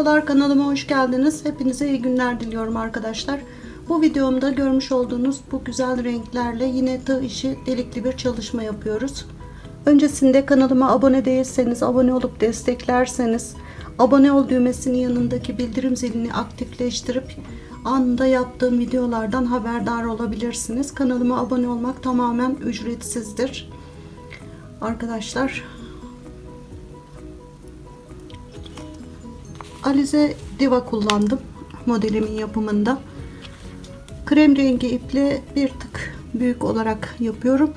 Merhabalar kanalıma hoş geldiniz. Hepinize iyi günler diliyorum arkadaşlar. Bu videomda görmüş olduğunuz bu güzel renklerle yine tığ işi delikli bir çalışma yapıyoruz. Öncesinde kanalıma abone değilseniz abone olup desteklerseniz abone ol düğmesinin yanındaki bildirim zilini aktifleştirip anında yaptığım videolardan haberdar olabilirsiniz. Kanalıma abone olmak tamamen ücretsizdir. Arkadaşlar Alize Diva kullandım modelimin yapımında. Krem rengi iple bir tık büyük olarak yapıyorum.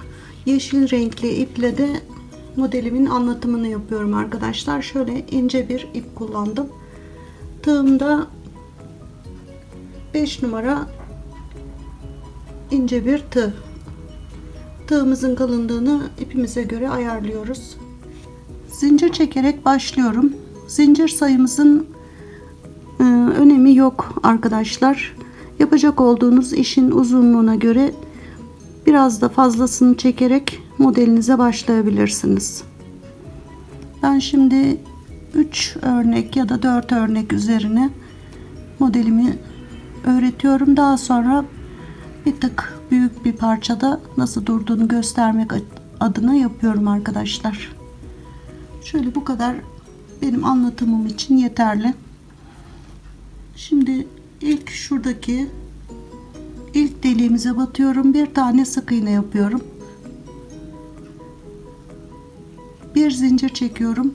Yeşil renkli iple de modelimin anlatımını yapıyorum arkadaşlar. Şöyle ince bir ip kullandım. Tığımda 5 numara ince bir tığ. Tığımızın kalınlığını ipimize göre ayarlıyoruz. Zincir çekerek başlıyorum. Zincir sayımızın e, önemi yok arkadaşlar. Yapacak olduğunuz işin uzunluğuna göre biraz da fazlasını çekerek modelinize başlayabilirsiniz. Ben şimdi 3 örnek ya da 4 örnek üzerine modelimi öğretiyorum. Daha sonra bir tık büyük bir parçada nasıl durduğunu göstermek adına yapıyorum arkadaşlar. Şöyle bu kadar benim anlatımım için yeterli. Şimdi ilk şuradaki ilk deliğimize batıyorum. Bir tane sık iğne yapıyorum. Bir zincir çekiyorum.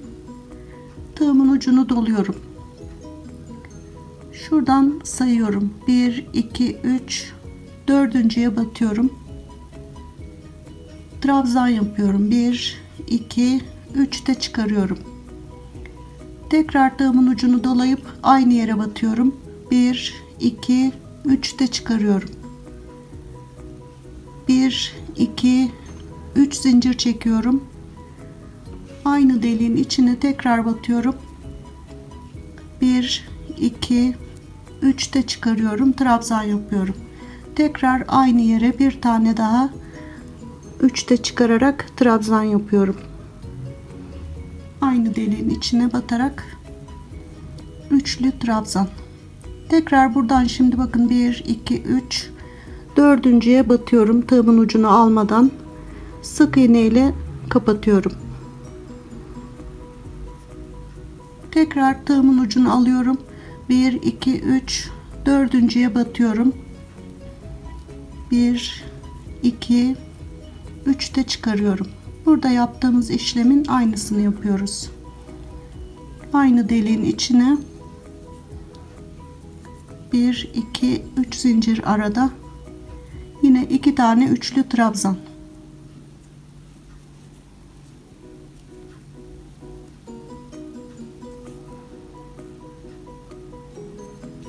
Tığımın ucunu doluyorum. Şuradan sayıyorum. 1 2 3 dördüncüye batıyorum. Trabzan yapıyorum. 1 2 3 de çıkarıyorum. Tekrar tığımın ucunu dolayıp aynı yere batıyorum. 1 2 3 de çıkarıyorum. 1 2 3 zincir çekiyorum. Aynı deliğin içine tekrar batıyorum. 1 2 3 de çıkarıyorum. Trabzan yapıyorum. Tekrar aynı yere bir tane daha 3 de çıkararak trabzan yapıyorum aynı deliğin içine batarak üçlü trabzan. Tekrar buradan şimdi bakın 1 2 3 dördüncüye batıyorum tığımın ucunu almadan. Sık iğne ile kapatıyorum. Tekrar tığımın ucunu alıyorum. 1 2 3 dördüncüye batıyorum. 1 2 3 de çıkarıyorum. Burada yaptığımız işlemin aynısını yapıyoruz. Aynı deliğin içine 1 2 3 zincir arada yine iki tane üçlü trabzan.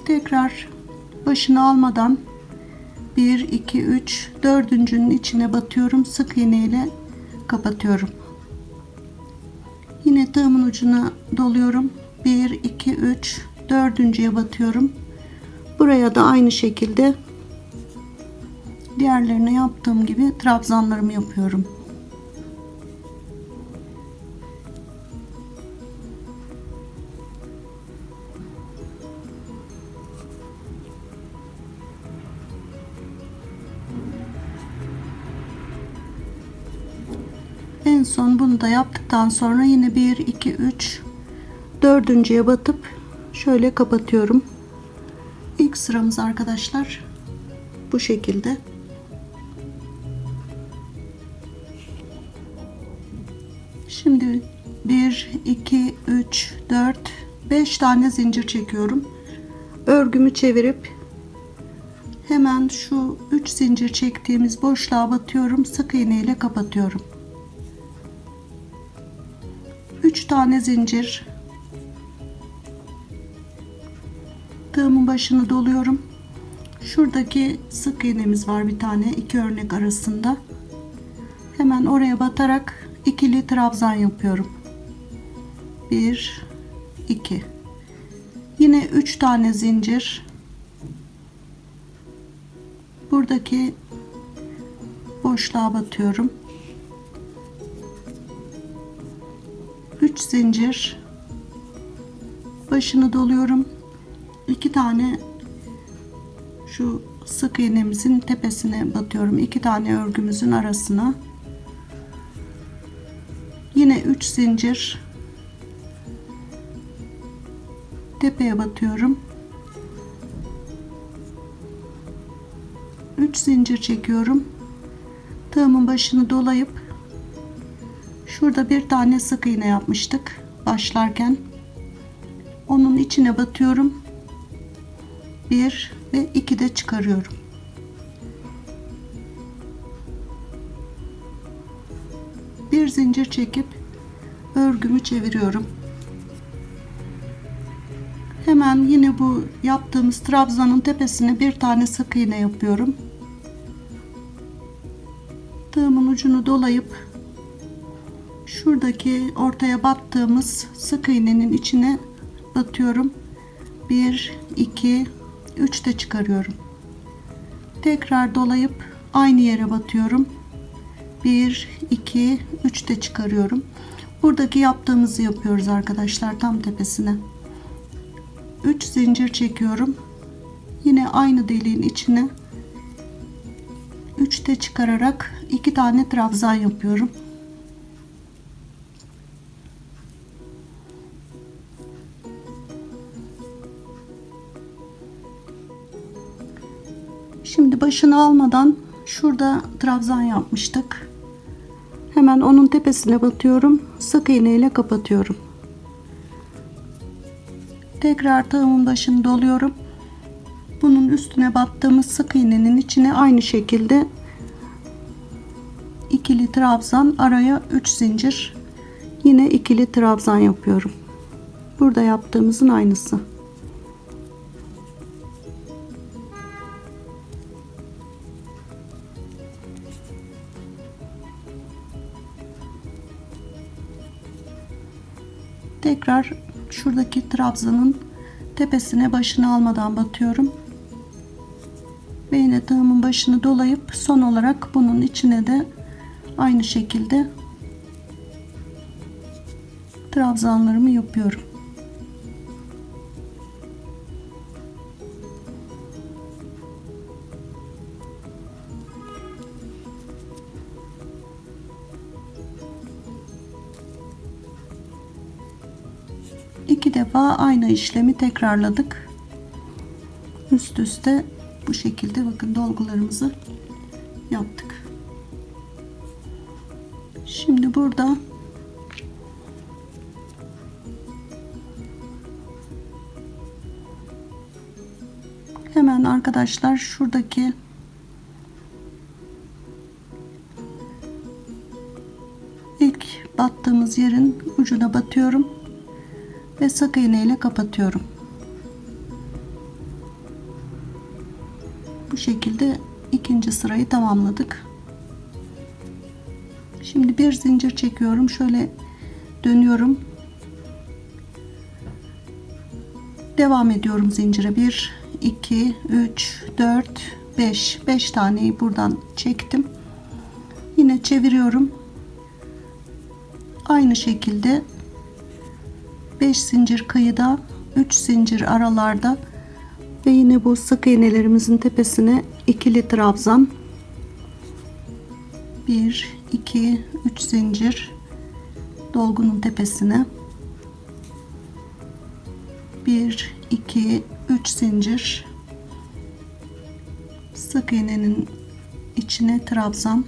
Tekrar başını almadan 1 2 3 dördüncünün içine batıyorum sık iğne ile kapatıyorum. Tığımın ucuna doluyorum. 1 2 3 dördüncüye batıyorum. Buraya da aynı şekilde diğerlerine yaptığım gibi trabzanlarımı yapıyorum. En son bunu da yaptıktan sonra yine 1 2 3 dördüncüye batıp şöyle kapatıyorum. İlk sıramız arkadaşlar bu şekilde. Şimdi 1 2 3 4 5 tane zincir çekiyorum. Örgümü çevirip hemen şu 3 zincir çektiğimiz boşluğa batıyorum. Sık iğne ile kapatıyorum. 3 tane zincir. Tığımın başını doluyorum. Şuradaki sık iğnemiz var bir tane iki örnek arasında. Hemen oraya batarak ikili trabzan yapıyorum. 1 2 yine 3 tane zincir. Buradaki boşluğa batıyorum 3 zincir başını doluyorum. İki tane şu sık iğnemizin tepesine batıyorum. İki tane örgümüzün arasına. Yine 3 zincir tepeye batıyorum. 3 zincir çekiyorum. Tığımın başını dolayıp şurada bir tane sık iğne yapmıştık başlarken. Onun içine batıyorum. 1 ve 2 de çıkarıyorum. Bir zincir çekip örgümü çeviriyorum. Hemen yine bu yaptığımız trabzanın tepesine bir tane sık iğne yapıyorum. Tığımın ucunu dolayıp şuradaki ortaya battığımız sık iğnenin içine batıyorum. 1 2 3 de çıkarıyorum. Tekrar dolayıp aynı yere batıyorum. 1 2 3 de çıkarıyorum. Buradaki yaptığımızı yapıyoruz arkadaşlar tam tepesine. 3 zincir çekiyorum. Yine aynı deliğin içine 3 de çıkararak 2 tane trabzan yapıyorum. Başını almadan şurada trabzan yapmıştık. Hemen onun tepesine batıyorum. Sık iğne ile kapatıyorum. Tekrar tığımın başını doluyorum. Bunun üstüne battığımız sık iğnenin içine aynı şekilde ikili trabzan araya 3 zincir yine ikili trabzan yapıyorum. Burada yaptığımızın aynısı. Tekrar şuradaki trabzanın tepesine başını almadan batıyorum. Ve yine tığımın başını dolayıp son olarak bunun içine de aynı şekilde trabzanlarımı yapıyorum. İki defa aynı işlemi tekrarladık. Üst üste bu şekilde bakın dolgularımızı yaptık. Şimdi burada hemen arkadaşlar şuradaki ilk battığımız yerin ucuna batıyorum ve sık iğne ile kapatıyorum. Bu şekilde ikinci sırayı tamamladık. Şimdi bir zincir çekiyorum. Şöyle dönüyorum. Devam ediyorum zincire. 1 2 3 4 5 5 taneyi buradan çektim. Yine çeviriyorum. Aynı şekilde 5 zincir kıyıda 3 zincir aralarda ve yine bu sık iğnelerimizin tepesine ikili trabzan. 1 2 3 zincir dolgunun tepesine. 1 2 3 zincir sık iğnenin içine trabzan.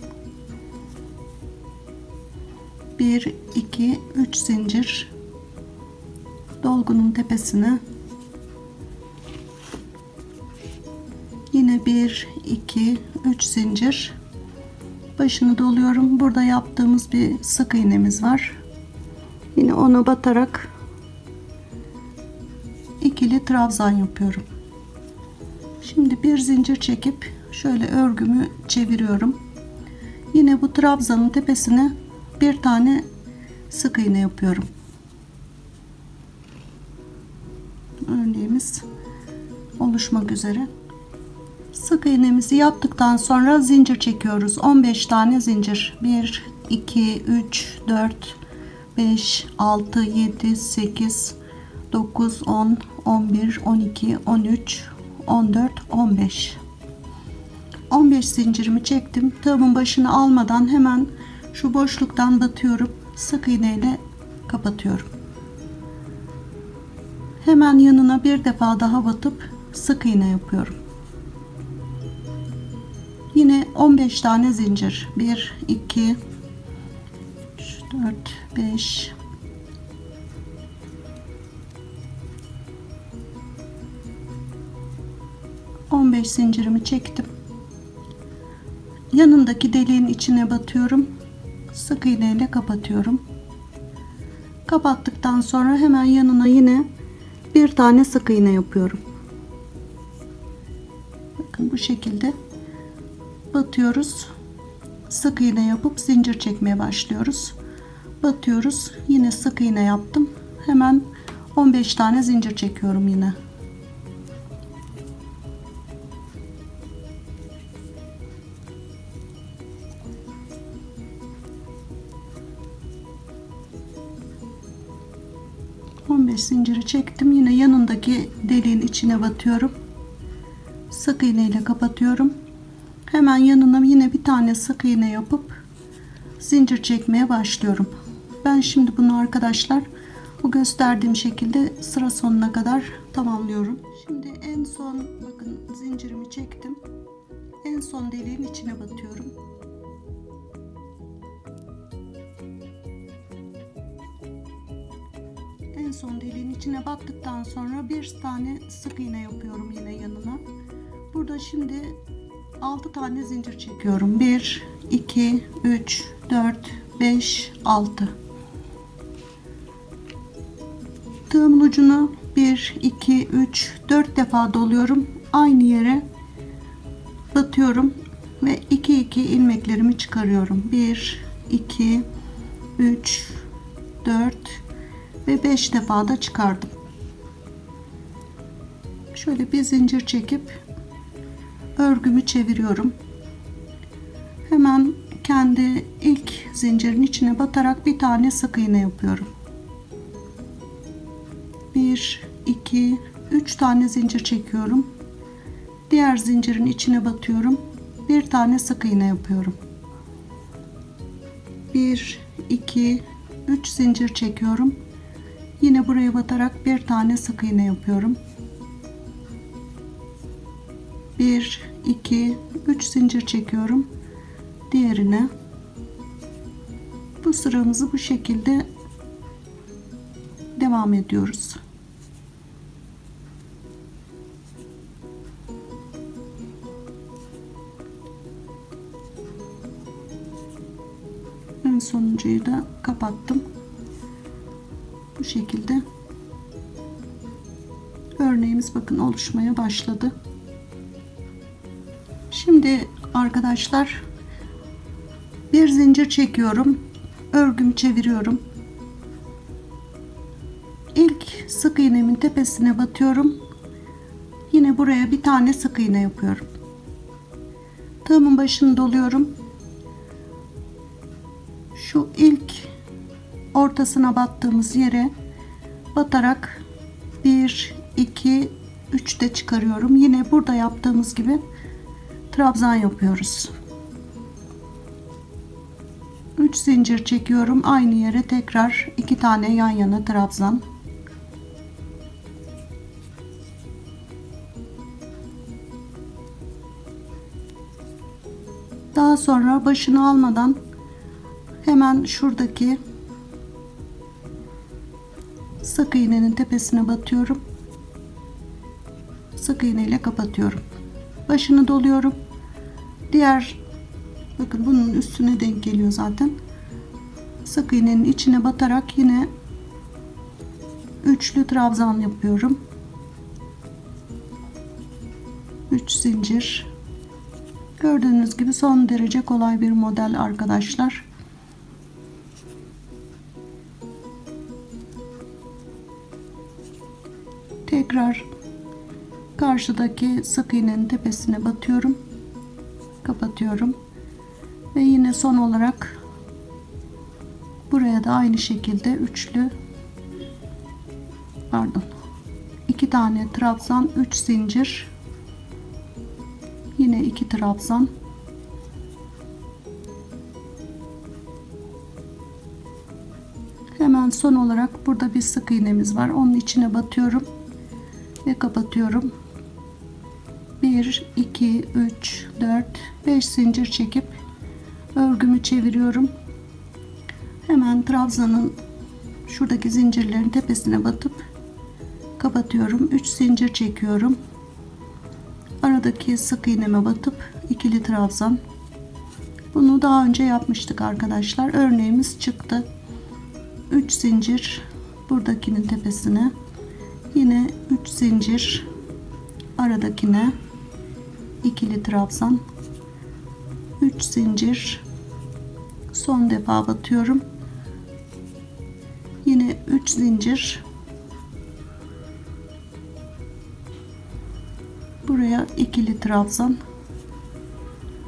1 2 3 zincir dolgunun tepesine yine 1 2 3 zincir başını doluyorum. Burada yaptığımız bir sık iğnemiz var. Yine ona batarak ikili trabzan yapıyorum. Şimdi bir zincir çekip şöyle örgümü çeviriyorum. Yine bu trabzanın tepesine bir tane sık iğne yapıyorum örneğimiz oluşmak üzere. Sık iğnemizi yaptıktan sonra zincir çekiyoruz. 15 tane zincir. 1 2 3 4 5 6 7 8 9, 10, 11, 12, 13, 14, 15. 15 zincirimi çektim. Tığımın başını almadan hemen şu boşluktan batıyorum. Sık iğne ile kapatıyorum. Hemen yanına bir defa daha batıp sık iğne yapıyorum. Yine 15 tane zincir. 1 2 3 4 5 15 zincirimi çektim. Yanındaki deliğin içine batıyorum. Sık iğne ile kapatıyorum. Kapattıktan sonra hemen yanına yine bir tane sık iğne yapıyorum. Bakın bu şekilde batıyoruz. Sık iğne yapıp zincir çekmeye başlıyoruz. Batıyoruz. Yine sık iğne yaptım. Hemen 15 tane zincir çekiyorum yine. On beş zinciri çektim. Yine yanındaki deliğin içine batıyorum. Sık iğne ile kapatıyorum. Hemen yanına yine bir tane sık iğne yapıp zincir çekmeye başlıyorum. Ben şimdi bunu arkadaşlar bu gösterdiğim şekilde sıra sonuna kadar tamamlıyorum. Şimdi en son bakın zincirimi çektim. En son deliğin içine batıyorum. En son deliğin içine battıktan sonra bir tane sık iğne yapıyorum yine yanına. Burada şimdi 6 tane zincir çekiyorum. 1 2 3 4 5 6 Tığımın ucunu 1 2 3 4 defa doluyorum. Aynı yere batıyorum ve 2 2 ilmeklerimi çıkarıyorum. 1 2 3 4 ve 5 defa da çıkardım. Şöyle bir zincir çekip örgümü çeviriyorum. Hemen kendi ilk zincirin içine batarak bir tane sık iğne yapıyorum. 1 2 3 tane zincir çekiyorum. Diğer zincirin içine batıyorum. Bir tane sık iğne yapıyorum. 1 2 3 zincir çekiyorum. Yine buraya batarak bir tane sık iğne yapıyorum. 1 2 3 zincir çekiyorum. Diğerine bu sıramızı bu şekilde devam ediyoruz. En sonuncuyu da kapattım bu şekilde örneğimiz bakın oluşmaya başladı Şimdi arkadaşlar bir zincir çekiyorum. Örgümü çeviriyorum. İlk sık iğnemin tepesine batıyorum. Yine buraya bir tane sık iğne yapıyorum. Tığımın başını doluyorum. Şu ilk ortasına battığımız yere batarak 1 2 3 de çıkarıyorum. Yine burada yaptığımız gibi trabzan yapıyoruz. 3 zincir çekiyorum. Aynı yere tekrar 2 tane yan yana trabzan. Daha sonra başını almadan hemen şuradaki sık iğnenin tepesine batıyorum. Sık iğne ile kapatıyorum başını doluyorum. Diğer bakın bunun üstüne denk geliyor zaten. Sık iğnenin içine batarak yine üçlü trabzan yapıyorum. 3 zincir. Gördüğünüz gibi son derece kolay bir model arkadaşlar. Tekrar karşıdaki sık iğnenin tepesine batıyorum. Kapatıyorum. Ve yine son olarak buraya da aynı şekilde üçlü pardon 2 tane trabzan 3 zincir yine 2 trabzan. Hemen son olarak burada bir sık iğnemiz var. Onun içine batıyorum ve kapatıyorum. 1 2 3 4 5 zincir çekip örgümü çeviriyorum. Hemen trabzanın şuradaki zincirlerin tepesine batıp kapatıyorum. 3 zincir çekiyorum. Aradaki sık iğneme batıp ikili trabzan bunu daha önce yapmıştık arkadaşlar. Örneğimiz çıktı. 3 zincir buradakinin tepesine yine 3 zincir aradakine ikili trabzan. 3 zincir son defa batıyorum. Yine 3 zincir buraya ikili trabzan.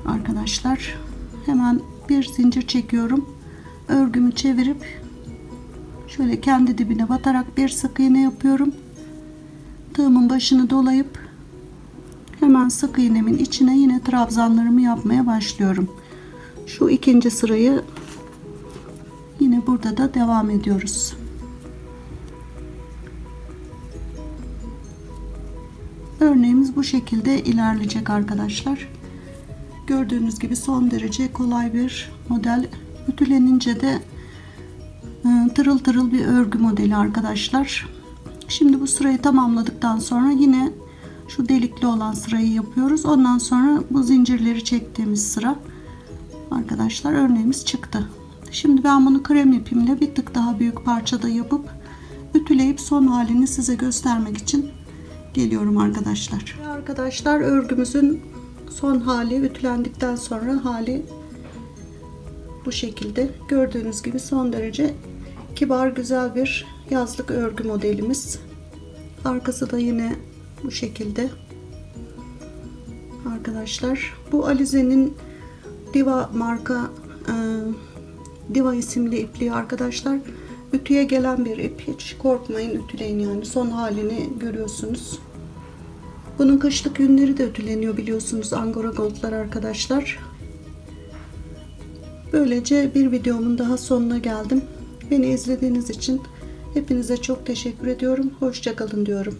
Arkadaşlar hemen bir zincir çekiyorum. Örgümü çevirip şöyle kendi dibine batarak bir sık iğne yapıyorum tığımın başını dolayıp hemen sık iğnemin içine yine trabzanlarımı yapmaya başlıyorum. Şu ikinci sırayı yine burada da devam ediyoruz. Örneğimiz bu şekilde ilerleyecek arkadaşlar. Gördüğünüz gibi son derece kolay bir model. Ütülenince de e, tırıl tırıl bir örgü modeli arkadaşlar şimdi bu sırayı tamamladıktan sonra yine şu delikli olan sırayı yapıyoruz. Ondan sonra bu zincirleri çektiğimiz sıra arkadaşlar örneğimiz çıktı. Şimdi ben bunu krem ipimle bir tık daha büyük parçada yapıp ütüleyip son halini size göstermek için geliyorum arkadaşlar. Arkadaşlar örgümüzün son hali ütülendikten sonra hali bu şekilde. Gördüğünüz gibi son derece kibar güzel bir yazlık örgü modelimiz. Arkası da yine bu şekilde. Arkadaşlar bu Alize'nin Diva marka e, Diva isimli ipliği arkadaşlar. Ütüye gelen bir ip. Hiç korkmayın ütüleyin yani. Son halini görüyorsunuz. Bunun kışlık yünleri de ütüleniyor biliyorsunuz. Angora Gold'lar arkadaşlar. Böylece bir videomun daha sonuna geldim. Beni izlediğiniz için hepinize çok teşekkür ediyorum. Hoşçakalın diyorum